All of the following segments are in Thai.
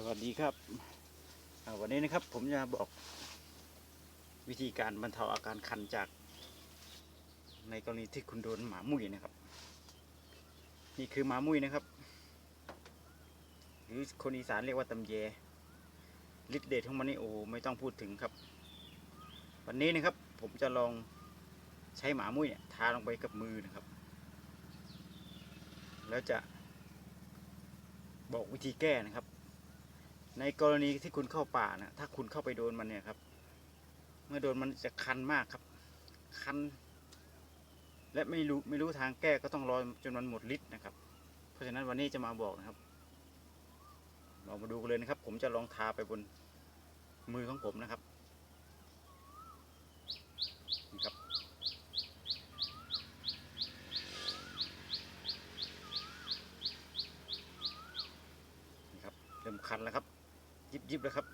สวัสดีครับวันนี้นะครับผมจะบอกวิธีการบรรเทาอาการคันจาก ในกรณีที่คุณโดนหมามุ้ยนะครับ นี่คือหมามุ้ยนะครับ หรือคนอีสานเรียกว่าตำแยฤทธิ์เดชของมันนี่โอ้ไม่ต้องพูดถึงครับ วันนี้นะครับผมจะลองใช้หมามุ้ยเนี่ยทาลงไปกับมือนะครับ แล้วจะบอกวิธีแก้นะครับ ในกรณีที่คุณเข้าป่านะถ้าคุณเข้าไปโดนมันเนี่ยครับ เมื่อโดนมันจะคันมากครับ คัน และไม่รู้ไม่รู้ทางแก้ก็ต้องรอจนมันหมดฤทธิ์นะครับ เพราะฉะนั้นวันนี้จะมาบอกนะครับเรามาดูกันเลยนะครับ ผมจะลองทาไปบนมือของผมนะครับนี่ครับนี่ครับเริ่มคันแล้วครับ ยิบยิบแล้วครับ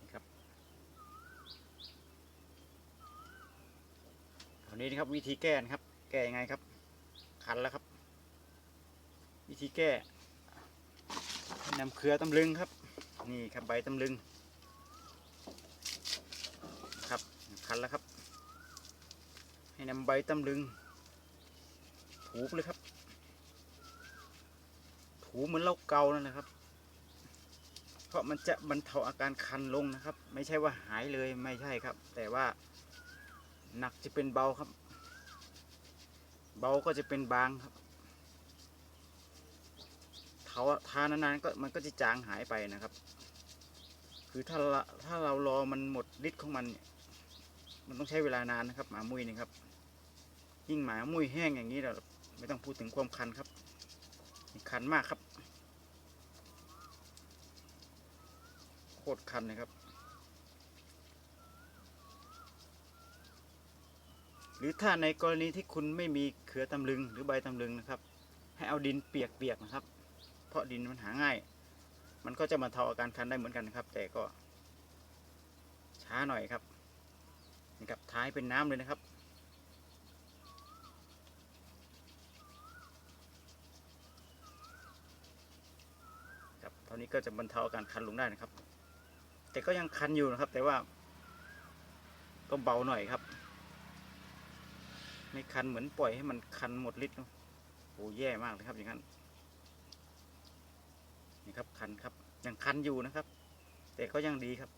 นี่ครับคราวนี้นะครับวิธีแก้นะครับ แก้ยังไงครับ คันแล้วครับ วิธีแก้นำเครือตำลึงครับ นี่ครับใบตำลึง ครับคันแล้วครับ ให้นำใบตำลึงถูไปเลยครับูเหมือนเราเกานั่นนะครับ เพราะมันจะบรรเทาอาการคันลงนะครับ ไม่ใช่ว่าหายเลยไม่ใช่ครับ แต่ว่าหนักจะเป็นเบาครับ เบาก็จะเป็นบางครับเทาทานานๆก็มันก็จะจางหายไปนะครับ คือถ้าเราถ้าเรารอมันหมดฤทธิ์ของมันเนี่ยมันต้องใช้เวลานานนะครับหมามุ้ยนี่ครับ ยิ่งหมามุ้ยแห้งอย่างนี้เราไม่ต้องพูดถึงความคันครับ คันมากครับ โคตรคันนะครับ หรือถ้าในกรณีที่คุณไม่มีเขือตำลึงหรือใบตำลึงนะครับ ให้เอาดินเปียกๆนะครับ เพราะดินมันหาง่าย มันก็จะมาเทาอาการคันได้เหมือนกันนะครับ แต่ก็ช้าหน่อยครับนี่ครับท้ายเป็นน้ำเลยนะครับ ครับเท่านี้ก็จะบรรเทาอาการคันลงได้นะครับ แต่ก็ยังคันอยู่นะครับ แต่ว่า ก็เบาหน่อยครับ ไม่คันเหมือนปล่อยให้มันคันหมดฤทธิ์โอ้แย่มากเลยครับอย่างนั้นนี่ครับคันครับ ยังคันอยู่นะครับ แต่ก็ยังดีครับ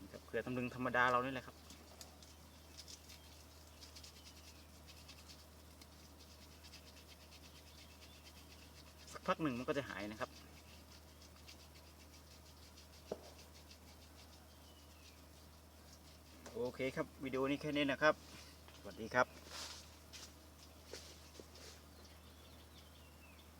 นี่ครับเกลือตำลึงธรรมดาเรานี่แหละครับ พักหนึ่งมันก็จะหายนะครับ โอเคครับวิดีโอนี้แค่นี้นะครับ สวัสดีครับ